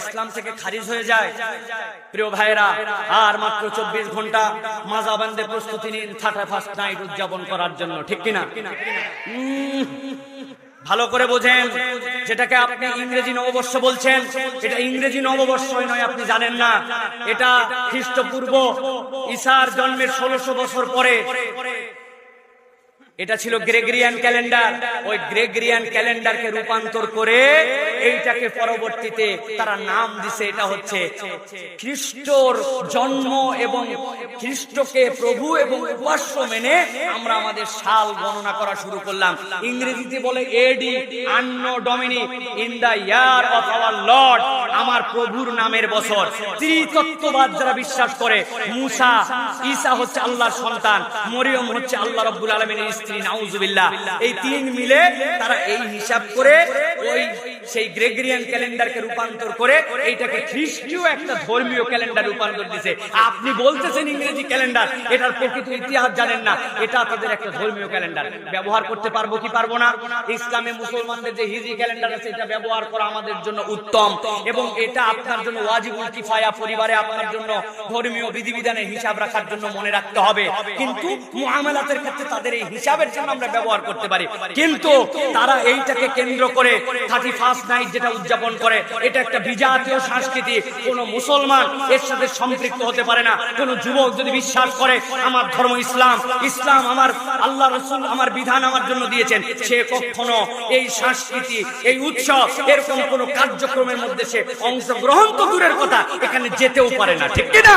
ইসলাম থেকে খারিজ হয়ে যায়? প্রিয় ভাইরা চব্বিশ ঘণ্টা প্রস্তুতি নাইট উদযাপন করার জন্য, ঠিক ভালো করে বোঝেন, যেটাকে আপনি ইংরেজি নববর্ষ বলছেন, এটা ইংরেজি নববর্ষই নয়, আপনি জানেন না। এটা খ্রিস্টপূর্ব ঈশার জন্মের ষোলোশো বছর পরে এটা ছিল গ্রেগরিয়ান ক্যালেন্ডার ওই গ্রেগরিয়ান ক্যালেন্ডারকে রূপান্তর করে এইটাকে পরবর্তীতে তারা নাম দিছে, এটা হচ্ছে খ্রিস্টর জন্ম এবং খ্রিস্টকে প্রভু এবং উপাস্য মেনে আমরা আমাদের সাল গণনা করা শুরু করলাম। ইংরেজিতে বলে AD anno domini in the year of our Lord আমার প্রভুর নামের বছর। ত্রিতত্ত্ববাদ যারা বিশ্বাস করে, মুসা, ঈসা হচ্ছে আল্লাহর সন্তান, মরিয়ম হচ্ছে আল্লাহ রব্বুল আলমিনের স্ত্রী, নাউজুবিল্লাহ। এই তিন মিলে তারা এই হিসাব করে ওই সেই গ্রেগরিয়ান ক্যালেন্ডারকে রূপান্তর করে এইটাকে খ্রিস্টীয় একটা ধর্মীয় ক্যালেন্ডার রূপান্তর দিছে। আপনি বলতেছেন ইংরেজি ক্যালেন্ডার, এটার প্রকৃত ইতিহাস জানেন না। এটা তাদের একটা ধর্মীয় ক্যালেন্ডার। ব্যবহার করতে পারব কি পারব না? ইসলামে মুসলমানদের যে হিজি ক্যালেন্ডার আছে, এটা ব্যবহার করা আমাদের জন্য উত্তম। এবং এটা আপনার জন্য ওয়াজিবুল কিফায়া পরিবারে আপনার জন্য ধর্মীয় বিধিবিধানের হিসাব রাখার জন্য মনে রাখতে হবে। কিন্তু মুআমালাতের ক্ষেত্রে তাদের এই হিসাবের জন্য আমরা ব্যবহার করতে পারি। কিন্তু তারা এইটাকে কেন্দ্র করে থার্টি ফার্স্ট যেটা উদযাপন করে, এটা একটা বিজাতীয় সংস্কৃতি। কোন মুসলমান এর সাথে সম্পৃক্ত হতে পারে না। কোন যুবক যদি বিশ্বাস করে, আমার ধর্ম ইসলাম ইসলাম আমার আল্লাহ রসুল আমার বিধান আমার জন্য দিয়েছেন। সে কখনো এই সংস্কৃতি, এই উৎসব, এরকম কোন কার্যক্রমের মধ্যে সে অংশগ্রহণ তো দূরের কথা, এখানে যেতেও পারে না। ঠিক কিনা?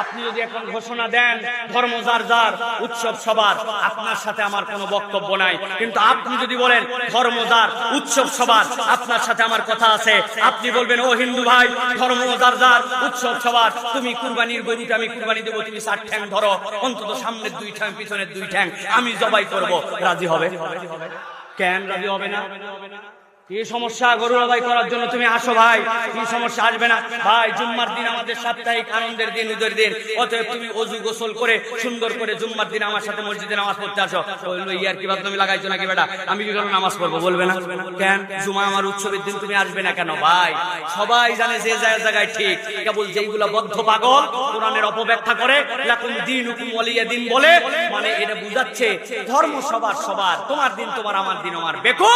আপনি যদি এখন ঘোষণা দেন, ধর্ম যার যার, উৎসব সবার, আপনার সাথে আমার কোনো বক্তব্য নাই। কিন্তু আপনি যদি বলেন, ধর্ম যার, উৎসব সবার, আপনার সাথে আমার কথা আছে, আপনি বলবেন, ও হিন্দু ভাই, ধর্ম যার যার, উৎসব সবার, তুমি কুরবানির গরুটা আমি কুরবানি দেবো, তুমি চার ঠ্যাং ধরো, অন্তত সামনের দুই ঠ্যাং, পিছনের দুই ঠ্যাং, আমি জবাই করব। রাজি হবে? কেন রাজি হবে না? কি সমস্যা গরু আদায় করার জন্য তুমি আসো ভাই? সমস্যা? আসবে না। ভাই, জুম্মার দিন আমাদের সাপ্তাহিক আনন্দের দিন দিন। অতএব তুমি অজু গোসল করে, সুন্দর করে জুম্মার দিন আমার সাথে মসজিদে নামাজ পড়তে আসো। ইয়ার কি তুমি লাগাইছো নাকি বেটা? আমি কি নামাজ পড়ব বলবে না? কেন? জুমা আমার উৎসবের দিন, তুমি আসবে না কেন ভাই? সবাই জানে যে জায়গায় জায়গায় ঠিক। কেবল বদ্ধ পাগল, কোরআনের অপব্যাখ্যা করে দিন হুকুম দিন বলে মানে এটা বুঝাচ্ছে ধর্ম সবার সবার। তোমার দিন, তোমার আমার দিন, আমার বেকো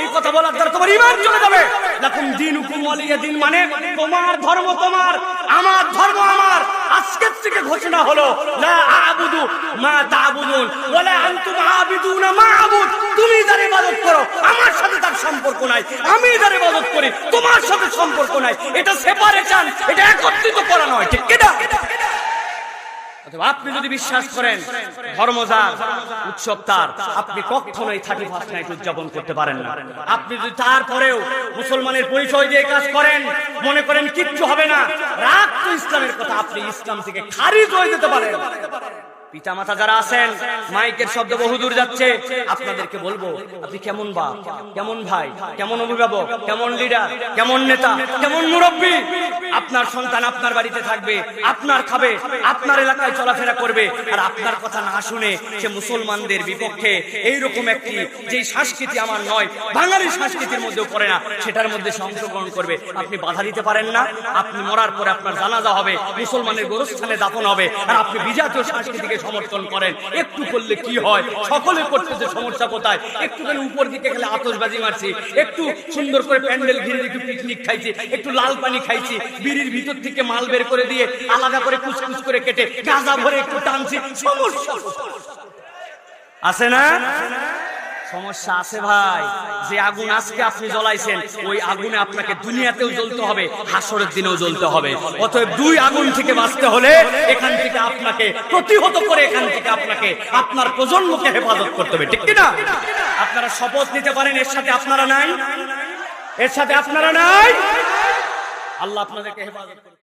এই কথা বলার তোমার ইমান চলে যাবে। লাকুম দিন হুকুম ওয়ালিয়া মানে তোমার ধর্ম তোমার, আমার ধর্ম আমার। থেকে ঘোষণা হলো, লা আবুদু মা তাবুদুন ওয়ালা আনতুম আবিদুনা মা আবুদ। তুমি যার ইবাদত করো, আমার সাথে তার সম্পর্ক নাই। আমি যার ইবাদত করি, তোমার সাথে সম্পর্ক নাই। এটা সেপারেশন এটা একত্রিত করা নয়, ঠিক আপনি যদি বিশ্বাস করেন ধর্মজার উৎসব তার আপনি কখনোই থার্টি ফার্স্ট নাইট উদযাপন করতে পারেন না। আপনি যদি তারপরেও মুসলমানের পরিচয় দিয়ে কাজ করেন মনে করেন কিচ্ছু হবে না। রাগ তো ইসলামের কথা আপনি ইসলাম থেকে খারিজ হয়ে যেতে পারেন। পিতা মাতা যারা আছেন, মাইকের শব্দ বহুদূর যাচ্ছে। আপনাদেরকে বলব, আপনি কেমন বাপ, কেমন ভাই, কেমন অভিভাবক, কেমন লিডার কেমন নেতা, কেমন মুরব্বী? আপনার সন্তান আপনার বাড়িতে থাকবে, আপনার খাবে, আপনার এলাকায় চলাফেরা করবে, আর আপনার কথা না শুনে সে মুসলমানদের বিপক্ষে এইরকম একটি যে সংস্কৃতি আমার নয়, বাঙালি সংস্কৃতির মধ্যেও পড়ে না, সেটার মধ্যে সে অংশগ্রহণ করবে। আপনি বাধা দিতে পারেন না, আপনি মরার পরে আপনার জানাজা হবে, মুসলমানের গোরস্থানে দাফন হবে, আর আপনি বিজাতীয় সংস্কৃতিকে সমর্থন করেন। একটু করলে কি হয়? সকলে করতেছে সমস্যা কোথায়? একটুখানি উপর দিকে গেলে আতসবাজি মারছি। একটু সুন্দর করে প্যান্ডেল ঘিরে একটু পিকনিক খাইছি। একটু লাল পানি খাইছি। বিড়ির ভিতর থেকে মাল বের করে দিয়ে আলাদা করে কুচকুচ করে কেটে গাঁজা ভরে একটু টানছি। সমস্যা আছে না? সমস্যা আছে ভাই। যে আগুন আজকে আপনি জ্বলাইছেন, ওই আগুনে আপনাকে দুনিয়াতেও জ্বলতে হবে, হাসরের দিনেও জ্বলতে হবে। অতএব দুই আগুন থেকে বাঁচতে হলে এখান থেকে আপনাকে, প্রতিহত করে এখান থেকে আপনাকে, আপনার প্রজন্মকে হেফাজত করতে হবে। ঠিক কিনা? আপনারা শপথ নিতে পারেন, এর সাথে আপনারা নাই? এর সাথে আপনারা নাই? আল্লাহ আপনাদেরকে হেফাজত